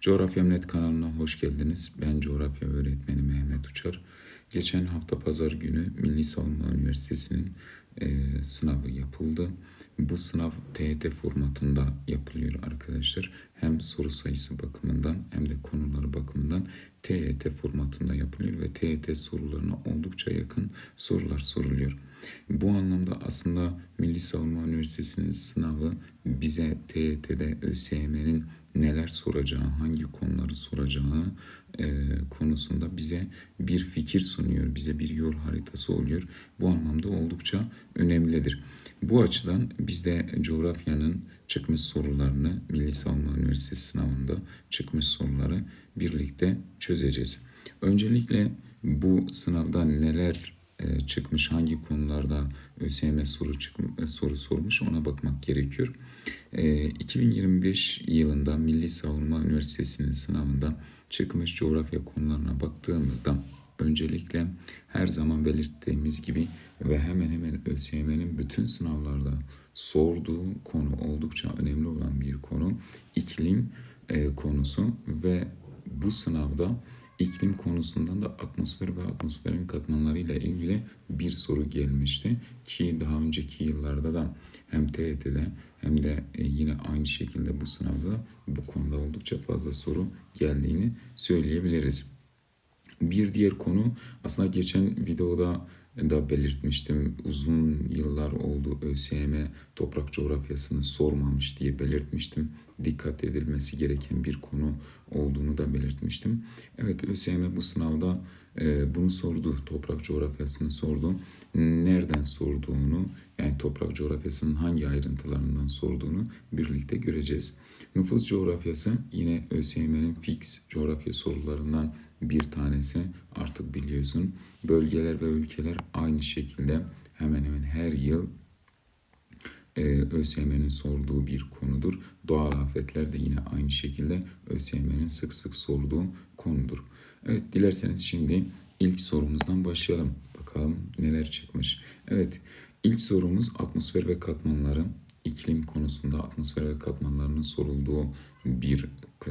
Coğrafyam.net kanalına hoş geldiniz. Ben coğrafya öğretmeni Mehmet Uçar. Geçen hafta pazar günü Milli Savunma Üniversitesi'nin e, sınavı yapıldı. Bu sınav TET formatında yapılıyor arkadaşlar. Hem soru sayısı bakımından hem de konuları bakımından TET formatında yapılıyor ve TET sorularına oldukça yakın sorular soruluyor. Bu anlamda aslında Milli Savunma Üniversitesi'nin sınavı bize TET'de ÖSYM'nin neler soracağı, hangi konuları soracağı e, konusunda bize bir fikir sunuyor, bize bir yol haritası oluyor. Bu anlamda oldukça önemlidir. Bu açıdan biz de coğrafyanın çıkmış sorularını Milli Savunma Üniversitesi sınavında çıkmış soruları birlikte çözeceğiz. Öncelikle bu sınavda neler e, çıkmış, hangi konularda ÖSYM soru çık, e, soru sormuş ona bakmak gerekiyor. E, 2025 yılında Milli Savunma Üniversitesi'nin sınavında çıkmış coğrafya konularına baktığımızda öncelikle her zaman belirttiğimiz gibi ve hemen hemen ÖSYM'nin bütün sınavlarda sorduğu konu oldukça önemli olan bir konu iklim e, konusu ve bu sınavda iklim konusundan da atmosfer ve atmosferin katmanlarıyla ilgili bir soru gelmişti ki daha önceki yıllarda da hem TET'de hem de e, yine aynı şekilde bu sınavda bu konuda oldukça fazla soru geldiğini söyleyebiliriz. Bir diğer konu aslında geçen videoda da belirtmiştim. Uzun yıllar oldu ÖSYM toprak coğrafyasını sormamış diye belirtmiştim. Dikkat edilmesi gereken bir konu olduğunu da belirtmiştim. Evet ÖSYM bu sınavda e, bunu sordu. Toprak coğrafyasını sordu. Nereden sorduğunu yani toprak coğrafyasının hangi ayrıntılarından sorduğunu birlikte göreceğiz. Nüfus coğrafyası yine ÖSYM'nin fix coğrafya sorularından bir tanesi artık biliyorsun. Bölgeler ve ülkeler aynı şekilde hemen hemen her yıl e, ÖSYM'nin sorduğu bir konudur. Doğal afetler de yine aynı şekilde ÖSYM'nin sık sık sorduğu konudur. Evet dilerseniz şimdi ilk sorumuzdan başlayalım. Bakalım neler çıkmış. Evet ilk sorumuz atmosfer ve katmanları. iklim konusunda atmosfer ve katmanlarının sorulduğu bir e,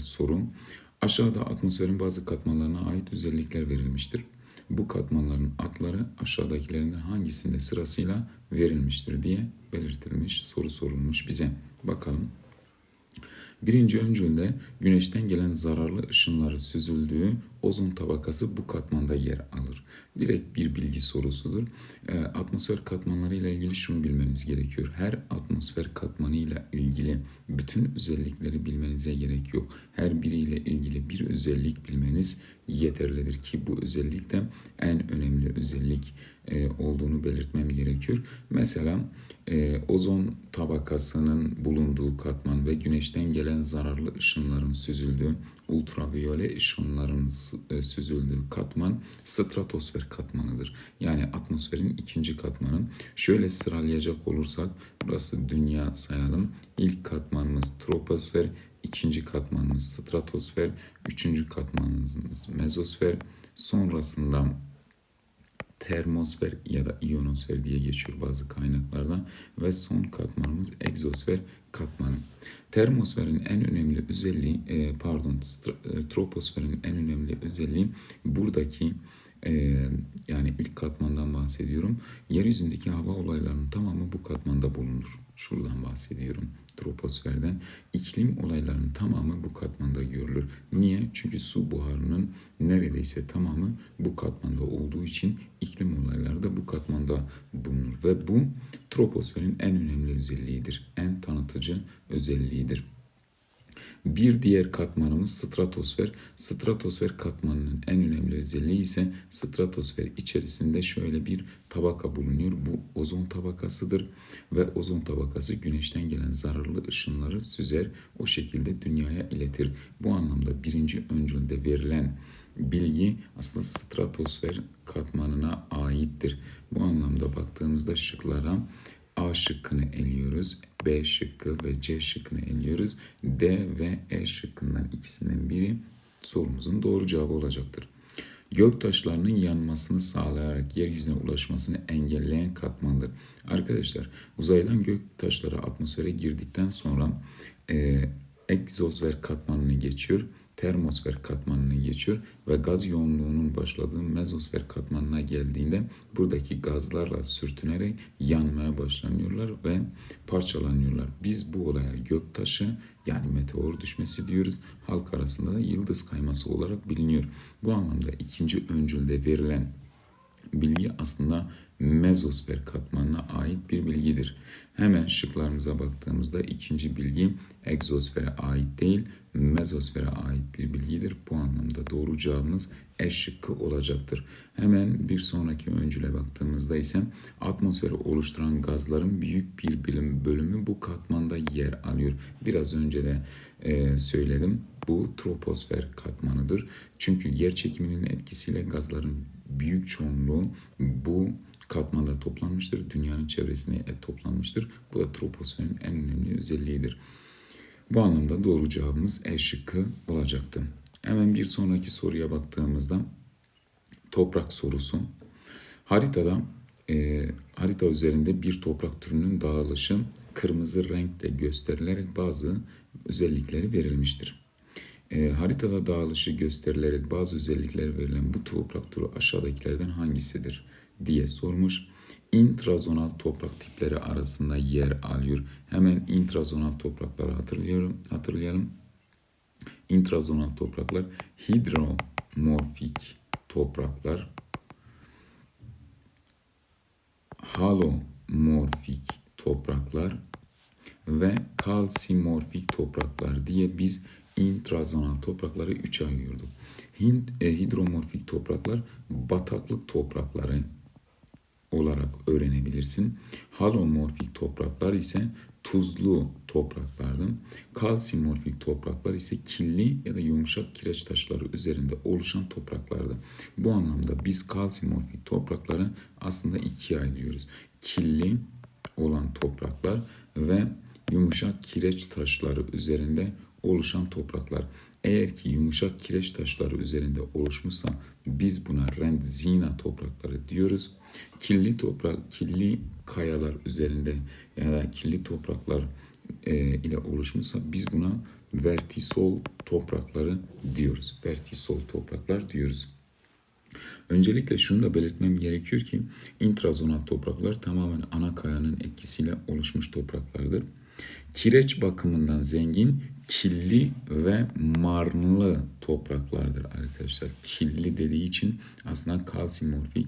soru. Aşağıda atmosferin bazı katmanlarına ait özellikler verilmiştir. Bu katmanların adları aşağıdakilerinden hangisinde sırasıyla verilmiştir diye belirtilmiş, soru sorulmuş bize. Bakalım. Birinci öncülde güneşten gelen zararlı ışınları süzüldüğü ozon tabakası bu katmanda yer alır. Direkt bir bilgi sorusudur. E, atmosfer katmanları ile ilgili şunu bilmeniz gerekiyor. Her atmosfer katmanı ile ilgili bütün özellikleri bilmenize gerek yok. Her biriyle ilgili bir özellik bilmeniz yeterlidir ki bu özellik de en önemli özellik e, olduğunu belirtmem gerekiyor. Mesela e, ozon tabakasının bulunduğu katman ve güneşten gelen zararlı ışınların süzüldüğü ultraviyole ışınların e, süzüldüğü katman stratosfer katmanıdır. Yani atmosferin ikinci katmanı. Şöyle sıralayacak olursak burası dünya sayalım. İlk katmanımız troposfer, ikinci katmanımız stratosfer, üçüncü katmanımız mezosfer. Sonrasında termosfer ya da ionosfer diye geçiyor bazı kaynaklarda ve son katmanımız egzosfer katmanı. Termosferin en önemli özelliği e, pardon e, troposferin en önemli özelliği buradaki e, yani ilk katmandan bahsediyorum. Yeryüzündeki hava olaylarının tamamı bu katmanda bulunur. Şuradan bahsediyorum troposferden. İklim olaylarının tamamı bu katmanda görülür. Niye? Çünkü su buharının neredeyse tamamı bu katmanda olduğu için iklim olayları da bu katmanda bulunur. Ve bu troposferin en önemli özelliğidir. En tanıtıcı özelliğidir. Bir diğer katmanımız stratosfer. Stratosfer katmanının en önemli özelliği ise stratosfer içerisinde şöyle bir tabaka bulunuyor. Bu ozon tabakasıdır ve ozon tabakası güneşten gelen zararlı ışınları süzer o şekilde dünyaya iletir. Bu anlamda birinci öncülde verilen bilgi aslında stratosfer katmanına aittir. Bu anlamda baktığımızda şıklara A şıkkını eliyoruz. B şıkkı ve C şıkkını eliyoruz. D ve E şıkkından ikisinden biri sorumuzun doğru cevabı olacaktır. Gök taşlarının yanmasını sağlayarak yeryüzüne ulaşmasını engelleyen katmandır. Arkadaşlar uzaydan gök taşları atmosfere girdikten sonra e, egzosfer katmanını geçiyor, termosfer katmanını geçiyor ve gaz yoğunluğunun başladığı mezosfer katmanına geldiğinde buradaki gazlarla sürtünerek yanmaya başlanıyorlar ve parçalanıyorlar. Biz bu olaya göktaşı yani meteor düşmesi diyoruz. Halk arasında da yıldız kayması olarak biliniyor. Bu anlamda ikinci öncülde verilen bilgi aslında mezosfer katmanına ait bir bilgidir. Hemen şıklarımıza baktığımızda ikinci bilgi egzosfere ait değil, mezosfere ait bir bilgidir. Bu anlamda doğru cevabımız E şıkkı olacaktır. Hemen bir sonraki öncüle baktığımızda ise atmosferi oluşturan gazların büyük bir bilim bölümü bu katmanda yer alıyor. Biraz önce de e, söyledim. Bu troposfer katmanıdır. Çünkü yer çekiminin etkisiyle gazların büyük çoğunluğu bu katmanda toplanmıştır. Dünyanın çevresine toplanmıştır. Bu da troposferin en önemli özelliğidir. Bu anlamda doğru cevabımız E şıkkı olacaktı. Hemen bir sonraki soruya baktığımızda toprak sorusu. Haritada e, harita üzerinde bir toprak türünün dağılışı kırmızı renkte gösterilerek bazı özellikleri verilmiştir. E, haritada dağılışı gösterilerek bazı özellikleri verilen bu toprak türü aşağıdakilerden hangisidir diye sormuş. İntrazonal toprak tipleri arasında yer alıyor. Hemen intrazonal toprakları hatırlıyorum, hatırlayalım. İntrazonal topraklar hidromorfik topraklar, halomorfik topraklar ve kalsimorfik topraklar diye biz intrazonal toprakları üçe ayırıyorduk. E, hidromorfik topraklar bataklık toprakları olarak öğrenebilirsin. Halomorfik topraklar ise tuzlu topraklardı. Kalsimorfik topraklar ise kirli ya da yumuşak kireç taşları üzerinde oluşan topraklardı. Bu anlamda biz kalsimorfik toprakları aslında ikiye ayırıyoruz. Kirli olan topraklar ve yumuşak kireç taşları üzerinde oluşan topraklar. Eğer ki yumuşak kireç taşları üzerinde oluşmuşsa biz buna rendzina toprakları diyoruz. Kirli toprak, kirli kayalar üzerinde ya da kirli topraklar e, ile oluşmuşsa biz buna vertisol toprakları diyoruz. Vertisol topraklar diyoruz. Öncelikle şunu da belirtmem gerekiyor ki intrazonal topraklar tamamen ana kayanın etkisiyle oluşmuş topraklardır. Kireç bakımından zengin, killi ve marnlı topraklardır arkadaşlar. Killi dediği için aslında kalsimorfik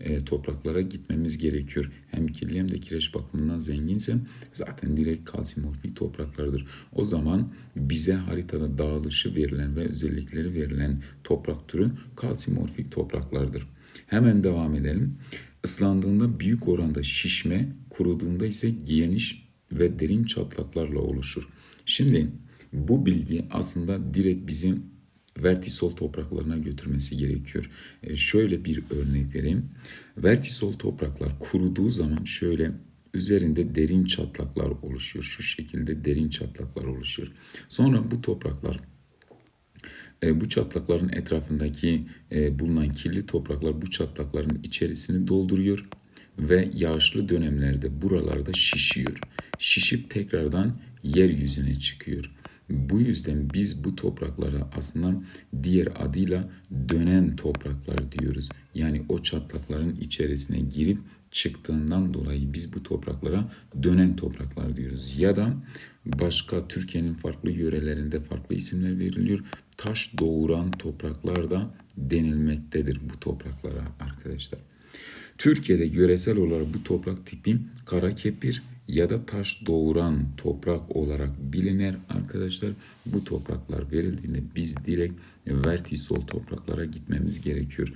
e, topraklara gitmemiz gerekiyor. Hem kirli hem de kireç bakımından zenginse zaten direkt kalsimorfik topraklardır. O zaman bize haritada dağılışı verilen ve özellikleri verilen toprak türü kalsimorfik topraklardır. Hemen devam edelim. Islandığında büyük oranda şişme, kuruduğunda ise geniş ve derin çatlaklarla oluşur. Şimdi bu bilgi aslında direkt bizim vertisol topraklarına götürmesi gerekiyor. E şöyle bir örnek vereyim. Vertisol topraklar kuruduğu zaman şöyle üzerinde derin çatlaklar oluşuyor. Şu şekilde derin çatlaklar oluşuyor. Sonra bu topraklar e, bu çatlakların etrafındaki e, bulunan kirli topraklar bu çatlakların içerisini dolduruyor ve yağışlı dönemlerde buralarda şişiyor. Şişip tekrardan yeryüzüne çıkıyor. Bu yüzden biz bu topraklara aslında diğer adıyla dönen topraklar diyoruz. Yani o çatlakların içerisine girip çıktığından dolayı biz bu topraklara dönen topraklar diyoruz. Ya da başka Türkiye'nin farklı yörelerinde farklı isimler veriliyor. Taş doğuran topraklar da denilmektedir bu topraklara arkadaşlar. Türkiye'de yöresel olarak bu toprak tipi kara kepir ya da taş doğuran toprak olarak biliner arkadaşlar. Bu topraklar verildiğinde biz direkt vertisol topraklara gitmemiz gerekiyor.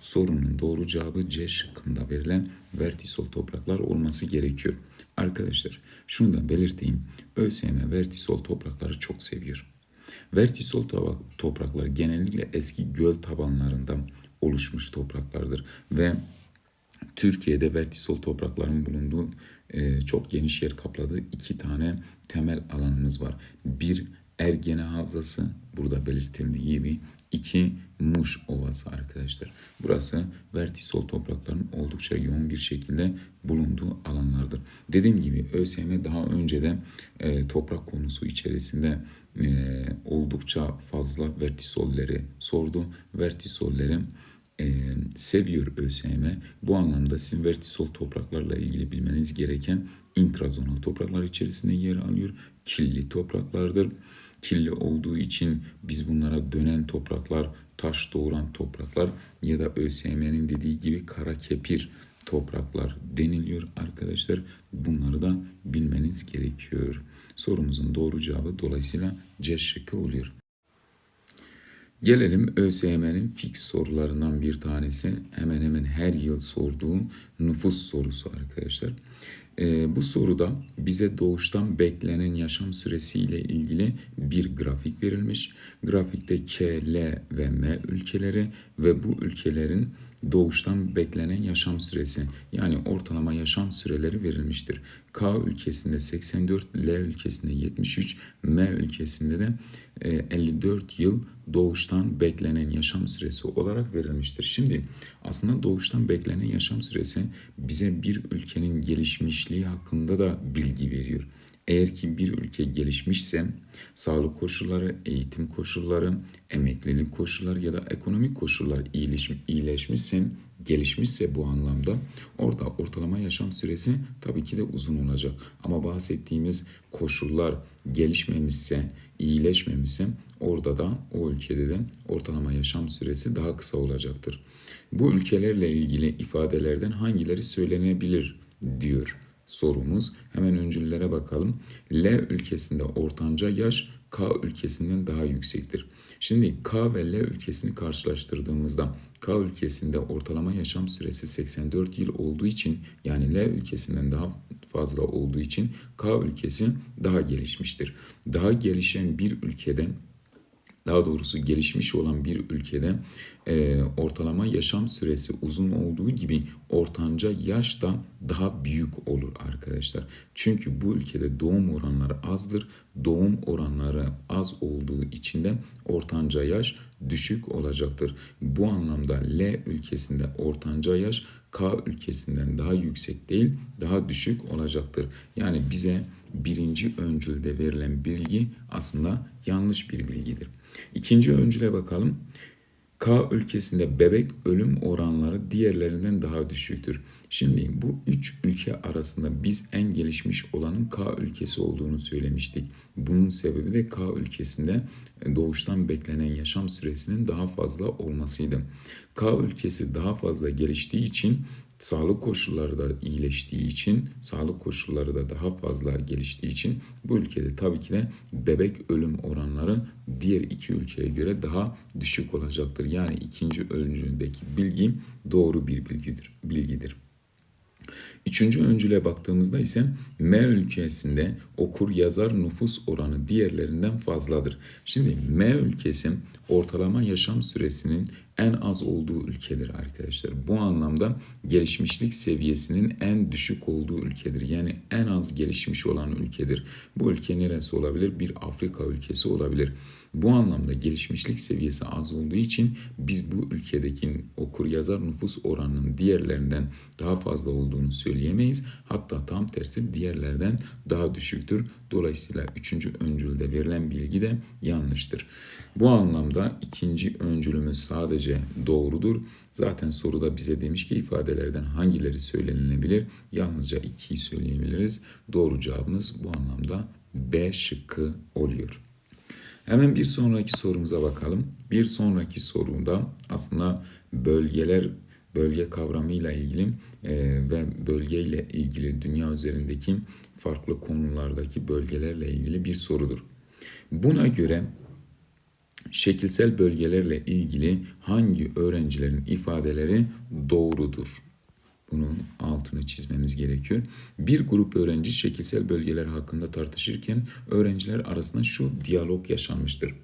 Sorunun doğru cevabı C şıkkında verilen vertisol topraklar olması gerekiyor. Arkadaşlar şunu da belirteyim. ÖSYM vertisol toprakları çok seviyor. Vertisol topraklar genellikle eski göl tabanlarından oluşmuş topraklardır ve Türkiye'de vertisol toprakların bulunduğu e, çok geniş yer kapladığı iki tane temel alanımız var. Bir Ergene Havzası burada belirtildiği gibi 2 Muş Ovası arkadaşlar. Burası vertisol toprakların oldukça yoğun bir şekilde bulunduğu alanlardır. Dediğim gibi ÖSYM daha önceden e, toprak konusu içerisinde e, oldukça fazla vertisolleri sordu. Vertisolleri e, seviyor ÖSYM. Bu anlamda sizin vertisol topraklarla ilgili bilmeniz gereken intrazonal topraklar içerisinde yer alıyor. Killi topraklardır. Killi olduğu için biz bunlara dönen topraklar, taş doğuran topraklar ya da ÖSYM'nin dediği gibi kara kepir topraklar deniliyor arkadaşlar. Bunları da bilmeniz gerekiyor. Sorumuzun doğru cevabı dolayısıyla C şıkkı oluyor. Gelelim ÖSYM'nin fix sorularından bir tanesi. Hemen hemen her yıl sorduğu nüfus sorusu arkadaşlar. Ee, bu soruda bize doğuştan beklenen yaşam süresi ile ilgili bir grafik verilmiş. Grafikte K, L ve M ülkeleri ve bu ülkelerin doğuştan beklenen yaşam süresi yani ortalama yaşam süreleri verilmiştir. K ülkesinde 84, L ülkesinde 73, M ülkesinde de 54 e, yıl doğuştan beklenen yaşam süresi olarak verilmiştir. Şimdi aslında doğuştan beklenen yaşam süresi bize bir ülkenin gelişmişliği hakkında da bilgi veriyor. Eğer ki bir ülke gelişmişse sağlık koşulları, eğitim koşulları, emeklilik koşulları ya da ekonomik koşullar iyileşmişse, gelişmişse bu anlamda orada ortalama yaşam süresi tabii ki de uzun olacak. Ama bahsettiğimiz koşullar gelişmemişse, iyileşmemişse orada da o ülkede de ortalama yaşam süresi daha kısa olacaktır. Bu ülkelerle ilgili ifadelerden hangileri söylenebilir diyor sorumuz. Hemen öncüllere bakalım. L ülkesinde ortanca yaş K ülkesinden daha yüksektir. Şimdi K ve L ülkesini karşılaştırdığımızda K ülkesinde ortalama yaşam süresi 84 yıl olduğu için yani L ülkesinden daha fazla olduğu için K ülkesi daha gelişmiştir. Daha gelişen bir ülkeden daha doğrusu gelişmiş olan bir ülkede e, ortalama yaşam süresi uzun olduğu gibi ortanca yaş da daha büyük olur arkadaşlar. Çünkü bu ülkede doğum oranları azdır. Doğum oranları az olduğu için de ortanca yaş düşük olacaktır. Bu anlamda L ülkesinde ortanca yaş K ülkesinden daha yüksek değil, daha düşük olacaktır. Yani bize birinci öncülde verilen bilgi aslında yanlış bir bilgidir. İkinci öncüle bakalım. K ülkesinde bebek ölüm oranları diğerlerinden daha düşüktür. Şimdi bu üç ülke arasında biz en gelişmiş olanın K ülkesi olduğunu söylemiştik. Bunun sebebi de K ülkesinde doğuştan beklenen yaşam süresinin daha fazla olmasıydı. K ülkesi daha fazla geliştiği için sağlık koşulları da iyileştiği için, sağlık koşulları da daha fazla geliştiği için bu ülkede tabii ki de bebek ölüm oranları diğer iki ülkeye göre daha düşük olacaktır. Yani ikinci öncündeki bilgi doğru bir bilgidir. bilgidir. Üçüncü öncüle baktığımızda ise M ülkesinde okur yazar nüfus oranı diğerlerinden fazladır. Şimdi M ülkesi ortalama yaşam süresinin en az olduğu ülkedir arkadaşlar. Bu anlamda gelişmişlik seviyesinin en düşük olduğu ülkedir. Yani en az gelişmiş olan ülkedir. Bu ülke neresi olabilir? Bir Afrika ülkesi olabilir. Bu anlamda gelişmişlik seviyesi az olduğu için biz bu ülkedeki okur yazar nüfus oranının diğerlerinden daha fazla olduğunu söyleyemeyiz. Hatta tam tersi diğerlerden daha düşüktür. Dolayısıyla üçüncü öncülde verilen bilgi de yanlıştır. Bu anlamda ikinci öncülümüz sadece doğrudur. Zaten soruda bize demiş ki ifadelerden hangileri söylenilebilir? Yalnızca ikiyi söyleyebiliriz. Doğru cevabımız bu anlamda B şıkkı oluyor. Hemen bir sonraki sorumuza bakalım. Bir sonraki sorumda aslında bölgeler bölge kavramıyla ilgili e, ve bölgeyle ilgili dünya üzerindeki farklı konulardaki bölgelerle ilgili bir sorudur. Buna göre şekilsel bölgelerle ilgili hangi öğrencilerin ifadeleri doğrudur? Bunun altını çizmemiz gerekiyor. Bir grup öğrenci şekilsel bölgeler hakkında tartışırken öğrenciler arasında şu diyalog yaşanmıştır.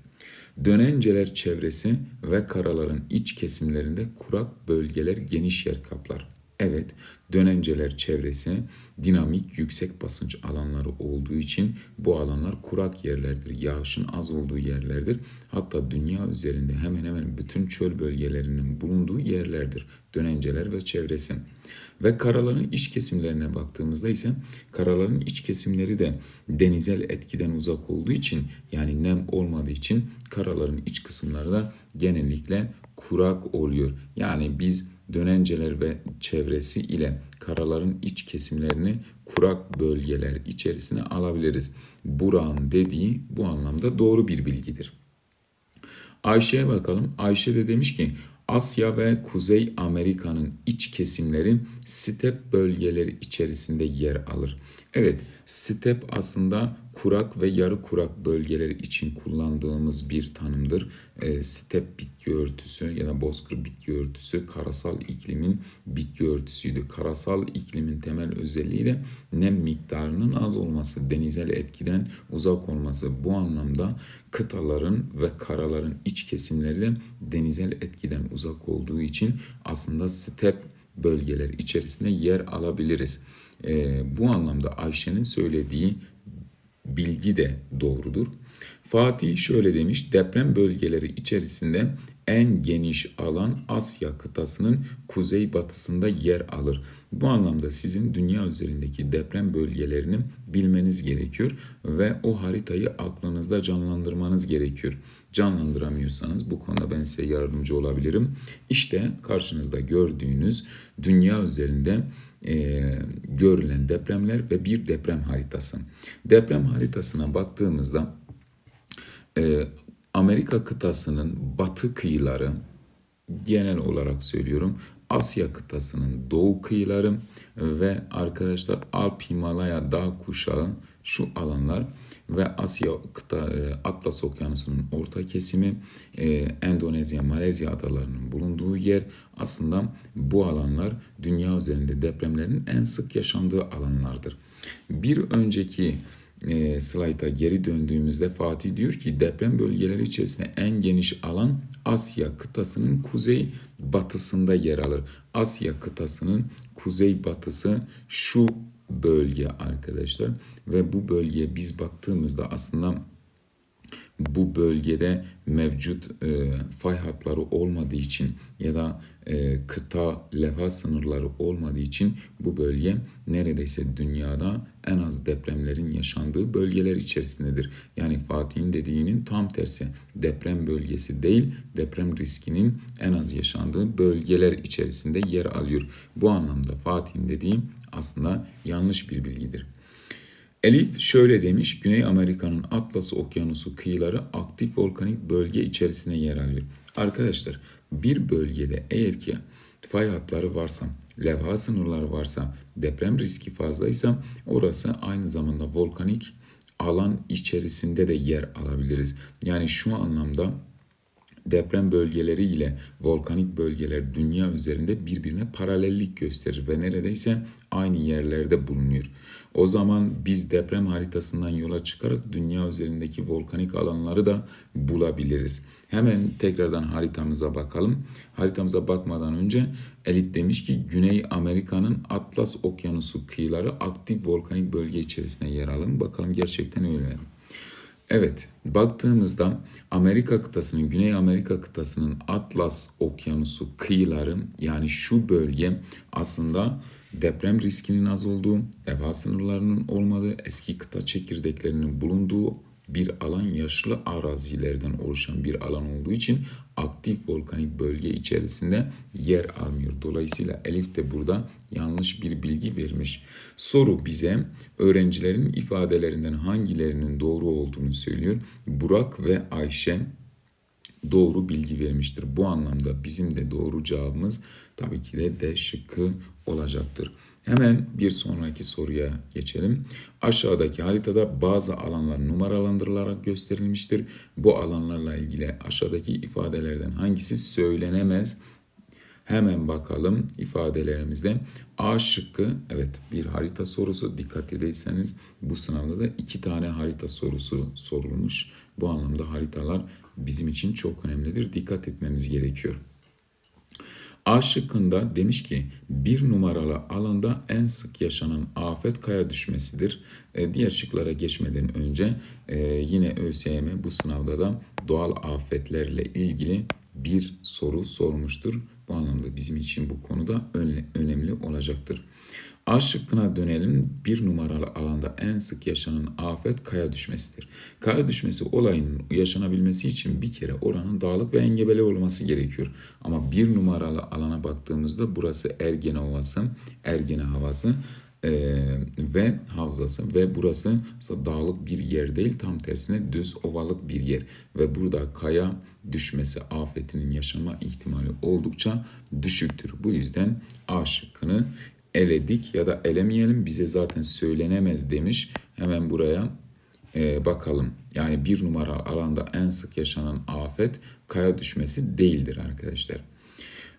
Dönenceler çevresi ve karaların iç kesimlerinde kurak bölgeler geniş yer kaplar. Evet, dönenceler çevresi dinamik yüksek basınç alanları olduğu için bu alanlar kurak yerlerdir. Yağışın az olduğu yerlerdir. Hatta dünya üzerinde hemen hemen bütün çöl bölgelerinin bulunduğu yerlerdir. Dönenceler ve çevresi. Ve karaların iç kesimlerine baktığımızda ise karaların iç kesimleri de denizel etkiden uzak olduğu için yani nem olmadığı için karaların iç kısımları da genellikle kurak oluyor. Yani biz dönenceler ve çevresi ile karaların iç kesimlerini kurak bölgeler içerisine alabiliriz. Burak'ın dediği bu anlamda doğru bir bilgidir. Ayşe'ye bakalım. Ayşe de demiş ki Asya ve Kuzey Amerika'nın iç kesimleri step bölgeleri içerisinde yer alır. Evet, step aslında kurak ve yarı kurak bölgeler için kullandığımız bir tanımdır. E, step bitki örtüsü ya da bozkır bitki örtüsü karasal iklimin bitki örtüsüydü. Karasal iklimin temel özelliği de nem miktarının az olması, denizel etkiden uzak olması. Bu anlamda kıtaların ve karaların iç kesimleri de denizel etkiden uzak olduğu için aslında step bölgeler içerisinde yer alabiliriz. E, bu anlamda Ayşe'nin söylediği bilgi de doğrudur. Fatih şöyle demiş, deprem bölgeleri içerisinde en geniş alan Asya kıtasının kuzey batısında yer alır. Bu anlamda sizin dünya üzerindeki deprem bölgelerini bilmeniz gerekiyor ve o haritayı aklınızda canlandırmanız gerekiyor. Canlandıramıyorsanız bu konuda ben size yardımcı olabilirim. İşte karşınızda gördüğünüz dünya üzerinde e, görülen depremler ve bir deprem haritası. Deprem haritasına baktığımızda e, Amerika kıtasının batı kıyıları genel olarak söylüyorum Asya kıtasının doğu kıyıları ve arkadaşlar Alp Himalaya dağ kuşağı şu alanlar ve Asya kıta e, Atlas Okyanusu'nun orta kesimi e, Endonezya, Malezya adalarının bulunduğu yer aslında bu alanlar dünya üzerinde depremlerin en sık yaşandığı alanlardır. Bir önceki e, slayta geri döndüğümüzde Fatih diyor ki deprem bölgeleri içerisinde en geniş alan Asya kıtasının kuzey batısında yer alır. Asya kıtasının kuzey batısı şu bölge arkadaşlar ve bu bölgeye biz baktığımızda aslında bu bölgede mevcut e, fay hatları olmadığı için ya da e, kıta levha sınırları olmadığı için bu bölge neredeyse dünyada en az depremlerin yaşandığı bölgeler içerisindedir. Yani Fatih'in dediğinin tam tersi deprem bölgesi değil deprem riskinin en az yaşandığı bölgeler içerisinde yer alıyor. Bu anlamda Fatih'in dediği aslında yanlış bir bilgidir. Elif şöyle demiş, Güney Amerika'nın Atlas Okyanusu kıyıları aktif volkanik bölge içerisine yer alıyor. Arkadaşlar bir bölgede eğer ki fay hatları varsa, levha sınırları varsa, deprem riski fazlaysa orası aynı zamanda volkanik alan içerisinde de yer alabiliriz. Yani şu anlamda deprem bölgeleri ile volkanik bölgeler dünya üzerinde birbirine paralellik gösterir ve neredeyse aynı yerlerde bulunuyor. O zaman biz deprem haritasından yola çıkarak dünya üzerindeki volkanik alanları da bulabiliriz. Hemen tekrardan haritamıza bakalım. Haritamıza bakmadan önce Elif demiş ki Güney Amerika'nın Atlas Okyanusu kıyıları aktif volkanik bölge içerisinde yer alın. Bakalım gerçekten öyle mi? Evet, baktığımızda Amerika kıtasının, Güney Amerika kıtasının Atlas Okyanusu kıyıları yani şu bölge aslında deprem riskinin az olduğu, levha sınırlarının olmadığı, eski kıta çekirdeklerinin bulunduğu bir alan yaşlı arazilerden oluşan bir alan olduğu için aktif volkanik bölge içerisinde yer almıyor. Dolayısıyla Elif de burada yanlış bir bilgi vermiş. Soru bize öğrencilerin ifadelerinden hangilerinin doğru olduğunu söylüyor. Burak ve Ayşe doğru bilgi vermiştir. Bu anlamda bizim de doğru cevabımız tabii ki de D şıkkı olacaktır. Hemen bir sonraki soruya geçelim. Aşağıdaki haritada bazı alanlar numaralandırılarak gösterilmiştir. Bu alanlarla ilgili aşağıdaki ifadelerden hangisi söylenemez? Hemen bakalım ifadelerimizde. A şıkkı evet bir harita sorusu. Dikkat ederseniz bu sınavda da iki tane harita sorusu sorulmuş. Bu anlamda haritalar bizim için çok önemlidir. Dikkat etmemiz gerekiyor. A şıkkında demiş ki bir numaralı alanda en sık yaşanan afet kaya düşmesidir. E, diğer şıklara geçmeden önce e, yine ÖSYM bu sınavda da doğal afetlerle ilgili bir soru sormuştur. Bu anlamda bizim için bu konuda önemli olacaktır. A şıkkına dönelim. Bir numaralı alanda en sık yaşanan afet kaya düşmesidir. Kaya düşmesi olayının yaşanabilmesi için bir kere oranın dağlık ve engebeli olması gerekiyor. Ama bir numaralı alana baktığımızda burası Ergene Ovası, Ergene Havası e, ve havzası ve burası dağlık bir yer değil tam tersine düz ovalık bir yer ve burada kaya düşmesi afetinin yaşama ihtimali oldukça düşüktür. Bu yüzden A şıkkını eledik ya da elemeyelim bize zaten söylenemez demiş. Hemen buraya e, bakalım. Yani bir numara alanda en sık yaşanan afet kaya düşmesi değildir arkadaşlar.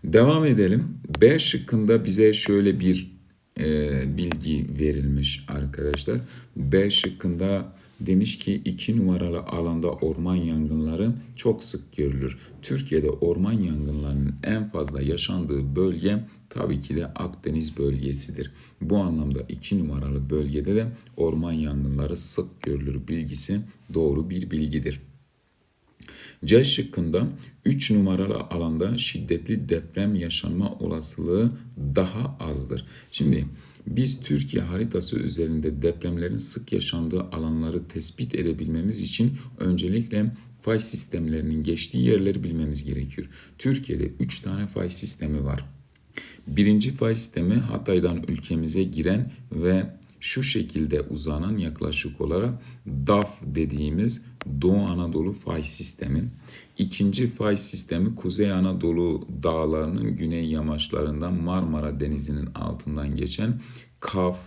Devam edelim. B şıkkında bize şöyle bir e, bilgi verilmiş arkadaşlar. B şıkkında demiş ki iki numaralı alanda orman yangınları çok sık görülür. Türkiye'de orman yangınlarının en fazla yaşandığı bölge tabii ki de Akdeniz bölgesidir. Bu anlamda iki numaralı bölgede de orman yangınları sık görülür bilgisi doğru bir bilgidir. C şıkkında 3 numaralı alanda şiddetli deprem yaşanma olasılığı daha azdır. Şimdi biz Türkiye haritası üzerinde depremlerin sık yaşandığı alanları tespit edebilmemiz için öncelikle fay sistemlerinin geçtiği yerleri bilmemiz gerekiyor. Türkiye'de 3 tane fay sistemi var. Birinci fay sistemi Hatay'dan ülkemize giren ve şu şekilde uzanan yaklaşık olarak DAF dediğimiz Doğu Anadolu fay sistemi. İkinci fay sistemi Kuzey Anadolu dağlarının güney yamaçlarından Marmara Denizi'nin altından geçen Kaf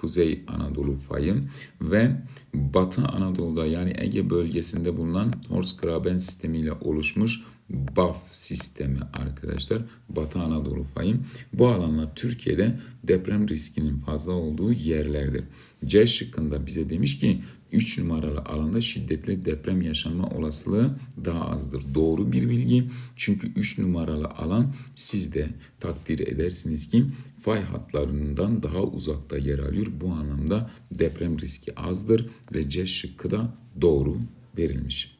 Kuzey Anadolu fayı ve Batı Anadolu'da yani Ege bölgesinde bulunan Horsgraben sistemiyle oluşmuş BAF sistemi arkadaşlar. Batı Anadolu fayı. Bu alanlar Türkiye'de deprem riskinin fazla olduğu yerlerdir. C şıkkında bize demiş ki 3 numaralı alanda şiddetli deprem yaşanma olasılığı daha azdır. Doğru bir bilgi. Çünkü 3 numaralı alan siz de takdir edersiniz ki fay hatlarından daha uzakta yer alıyor. Bu anlamda deprem riski azdır ve C şıkkı da doğru verilmiş.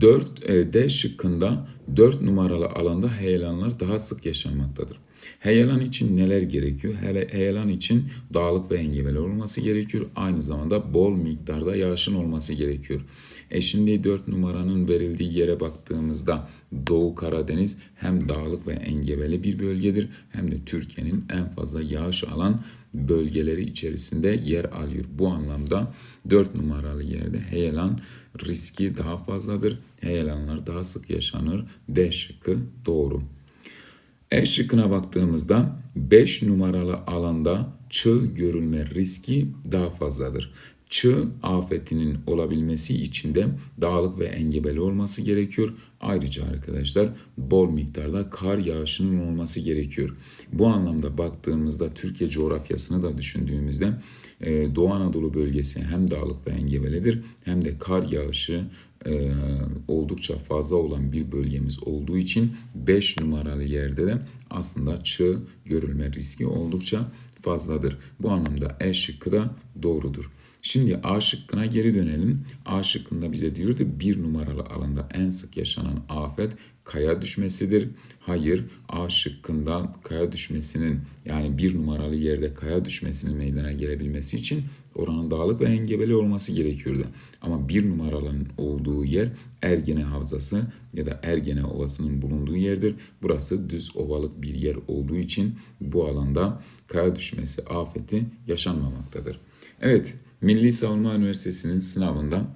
4 e, D şıkkında 4 numaralı alanda heyelanlar daha sık yaşanmaktadır. Heyelan için neler gerekiyor? Hele heyelan için dağlık ve engebeli olması gerekiyor. Aynı zamanda bol miktarda yağışın olması gerekiyor. E şimdi 4 numaranın verildiği yere baktığımızda Doğu Karadeniz hem dağlık ve engebeli bir bölgedir hem de Türkiye'nin en fazla yağış alan bölgeleri içerisinde yer alıyor. Bu anlamda 4 numaralı yerde heyelan riski daha fazladır. Heyelanlar daha sık yaşanır. D şıkkı doğru. E şıkkına baktığımızda 5 numaralı alanda çığ görülme riski daha fazladır. Çığ afetinin olabilmesi için de dağlık ve engebeli olması gerekiyor. Ayrıca arkadaşlar bol miktarda kar yağışının olması gerekiyor. Bu anlamda baktığımızda Türkiye coğrafyasını da düşündüğümüzde e, Doğu Anadolu bölgesi hem dağlık ve engebelidir hem de kar yağışı e, oldukça fazla olan bir bölgemiz olduğu için 5 numaralı yerde de aslında çığ görülme riski oldukça fazladır. Bu anlamda E şıkkı da doğrudur. Şimdi A şıkkına geri dönelim. A şıkkında bize diyordu bir numaralı alanda en sık yaşanan afet kaya düşmesidir. Hayır A şıkkında kaya düşmesinin yani bir numaralı yerde kaya düşmesinin meydana gelebilmesi için oranın dağlık ve engebeli olması gerekiyordu. Ama bir numaralının olduğu yer Ergene Havzası ya da Ergene Ovası'nın bulunduğu yerdir. Burası düz ovalık bir yer olduğu için bu alanda kaya düşmesi afeti yaşanmamaktadır. Evet, Milli Savunma Üniversitesi'nin sınavında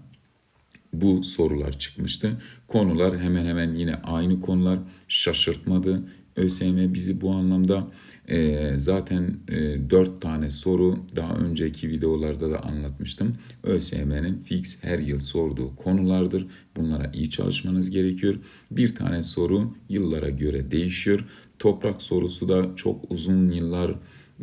bu sorular çıkmıştı. Konular hemen hemen yine aynı konular şaşırtmadı. ÖSYM bizi bu anlamda e, zaten e, 4 tane soru daha önceki videolarda da anlatmıştım. ÖSYM'nin fix her yıl sorduğu konulardır. Bunlara iyi çalışmanız gerekiyor. Bir tane soru yıllara göre değişiyor. Toprak sorusu da çok uzun yıllar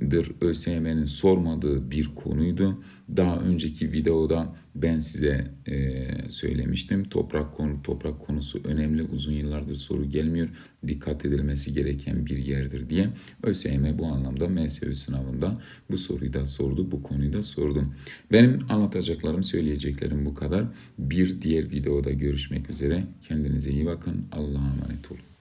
yıllardır ÖSYM'nin sormadığı bir konuydu. Daha önceki videoda ben size e, söylemiştim. Toprak konu toprak konusu önemli. Uzun yıllardır soru gelmiyor. Dikkat edilmesi gereken bir yerdir diye. ÖSYM bu anlamda MSÜ sınavında bu soruyu da sordu. Bu konuyu da sordum. Benim anlatacaklarım, söyleyeceklerim bu kadar. Bir diğer videoda görüşmek üzere. Kendinize iyi bakın. Allah'a emanet olun.